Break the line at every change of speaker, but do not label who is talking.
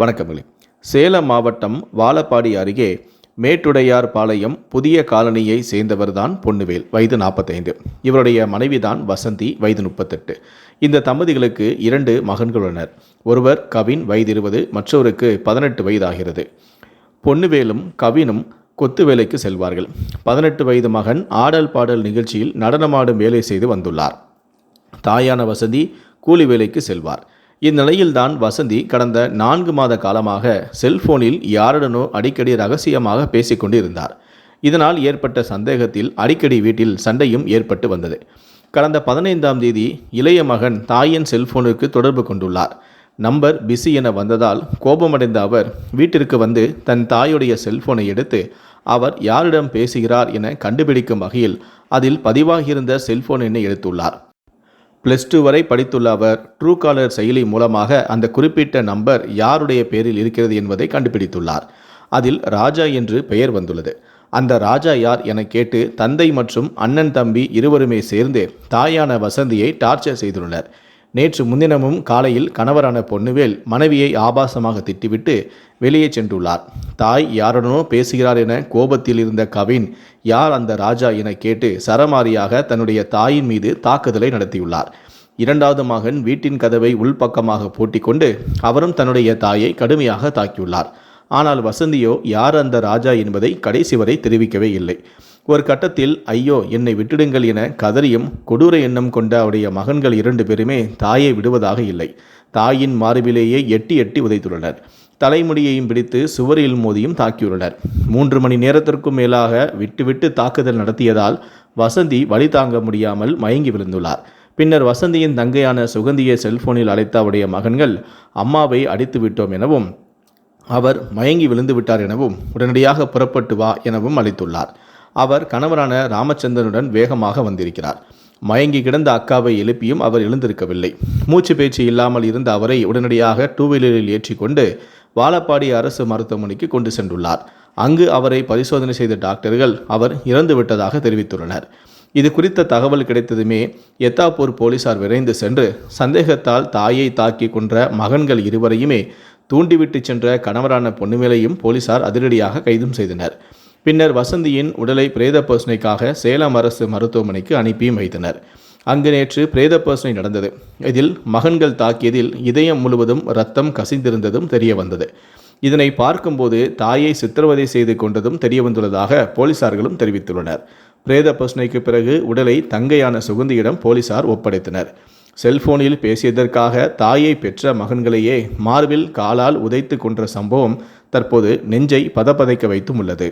வணக்கங்களே சேலம் மாவட்டம் வாழப்பாடி அருகே மேட்டுடையார் பாளையம் புதிய காலனியை சேர்ந்தவர்தான் பொன்னுவேல் வயது நாற்பத்தைந்து இவருடைய மனைவிதான் வசந்தி வயது முப்பத்தெட்டு. இந்த தம்பதிகளுக்கு இரண்டு மகன்கள் உள்ளனர் ஒருவர் கவின் வயது இருபது மற்றவருக்கு பதினெட்டு வயதாகிறது. பொன்னுவேலும் கவினும் கொத்து வேலைக்கு செல்வார்கள். பதினெட்டு வயது மகன் ஆடல் பாடல் நிகழ்ச்சியில் நடனமாடும் வேலை செய்து வந்துள்ளார். தாயான வசதி கூலி வேலைக்கு செல்வார். இந்நிலையில்தான் வசந்தி கடந்த நான்கு மாத காலமாக செல்போனில் யாருடனோ அடிக்கடி ரகசியமாக பேசிக்கொண்டு இருந்தார் இதனால் ஏற்பட்ட சந்தேகத்தில் அடிக்கடி வீட்டில் சண்டையும் ஏற்பட்டு வந்தது. கடந்த பதினைந்தாம் தேதி இளைய மகன் தாயின் செல்போனுக்கு தொடர்பு கொண்டுள்ளார். நம்பர் பிஸி என வந்ததால் கோபமடைந்த அவர் வீட்டிற்கு வந்து தன் தாயுடைய செல்போனை எடுத்து அவர் யாரிடம் பேசுகிறார் என கண்டுபிடிக்கும் வகையில் அதில் பதிவாகியிருந்த செல்போன் எண்ணை எடுத்துள்ளார். பிளஸ் டூ வரை படித்துள்ள அவர் ட்ரூ காலர் செயலி மூலமாக அந்த குறிப்பிட்ட நம்பர் யாருடைய பெயரில் இருக்கிறது என்பதை கண்டுபிடித்துள்ளார். அதில் ராஜா என்று பெயர் வந்துள்ளது. அந்த ராஜா யார் என கேட்டு தந்தை மற்றும் அண்ணன் தம்பி இருவருமே சேர்ந்து தாயான வசந்தியை டார்ச்சர் செய்துள்ளனர். நேற்று முன்தினமும் காலையில் கணவரான பொன்னுவேல் மனைவியை ஆபாசமாக திட்டிவிட்டு வெளியே சென்றுள்ளார். தாய் யாருடனோ பேசுகிறார் என கோபத்தில் இருந்த கவின் யார் அந்த ராஜா? என கேட்டு சரமாரியாக தன்னுடைய தாயின் மீது தாக்குதலை நடத்தியுள்ளார். இரண்டாவது மகன் வீட்டின் கதவை உள்பக்கமாக பூட்டிக்கொண்டு அவரும் தன்னுடைய தாயை கடுமையாக தாக்கியுள்ளார். ஆனால் வசந்தியோ யார் அந்த ராஜா? என்பதை கடைசி வரை தெரிவிக்கவே இல்லை. ஒரு கட்டத்தில் ஐயோ என்னை விட்டுடுங்கள் என கதறியும் கொடூர எண்ணம் கொண்ட அவருடைய மகன்கள் இரண்டு பேருமே தாயை விடுவதாக இல்லை. தாயின் மார்பிலேயே எட்டி எட்டி உதைத்துள்ளனர். தலைமுடியையும் பிடித்து சுவரில் மோதியும் தாக்கியுள்ளனர். மூன்று மணி நேரத்திற்கும் மேலாக விட்டுவிட்டு தாக்குதல் நடத்தியதால் வசந்தி வழி தாங்க முடியாமல் மயங்கி விழுந்துள்ளார். பின்னர் வசந்தியின் தங்கையான சுகந்தியை செல்போனில் அழைத்த அவருடைய மகன்கள் அம்மாவை அடித்து விட்டோம் எனவும் அவர் மயங்கி விழுந்து விட்டார் எனவும் உடனடியாக புறப்பட்டு வா எனவும் அளித்துள்ளார் அவர் கணவரான ராமச்சந்திரனுடன் வேகமாக வந்திருக்கிறார். மயங்கி கிடந்த அக்காவை எழுப்பியும் அவர் எழுந்திருக்கவில்லை. மூச்சு பேச்சு இல்லாமல் இருந்த அவரை உடனடியாக டூ வீலரில் ஏற்றிக்கொண்டு வாழப்பாடி அரசு மருத்துவமனைக்கு கொண்டு சென்றுள்ளார். அங்கு அவரை பரிசோதனை செய்த டாக்டர்கள் அவர் இறந்து விட்டதாக தெரிவித்துள்ளனர். இது குறித்த தகவல் கிடைத்ததுமே எத்தாப்பூர் போலீசார் விரைந்து சென்று சந்தேகத்தால் தாயை தாக்கி கொன்ற மகன்கள் இருவரையுமே தூண்டிவிட்டு சென்ற கணவரான பொன்னுமேலையும் போலீசார் அதிரடியாக கைதும் செய்தனர். பின்னர் வசந்தியின் உடலை பிரேத பரிசோதனைக்காக சேலம் அரசு மருத்துவமனைக்கு அனுப்பியும் வைத்தனர். அங்கு நேற்று பிரேத பரிசோதனை நடந்தது. இதில் மகன்கள் தாக்கியதில் இதயம் முழுவதும் ரத்தம் கசிந்திருந்ததும் தெரிய வந்தது இதனை பார்க்கும்போது தாயை சித்திரவதை செய்து கொண்டதும் தெரிய வந்துள்ளதாக போலீசார்களும் தெரிவித்துள்ளனர். பிரேத பரிசோதனைக்கு பிறகு உடலை தங்கையான சுகந்தியிடம் போலீசார் ஒப்படைத்தனர். செல்போனில் பேசியதற்காக தாயை பெற்ற மகன்களையே மார்பில் காலால் உதைத்து கொன்ற சம்பவம் தற்போது நெஞ்சை பதப்பதைக்க வைத்தும் உள்ளது.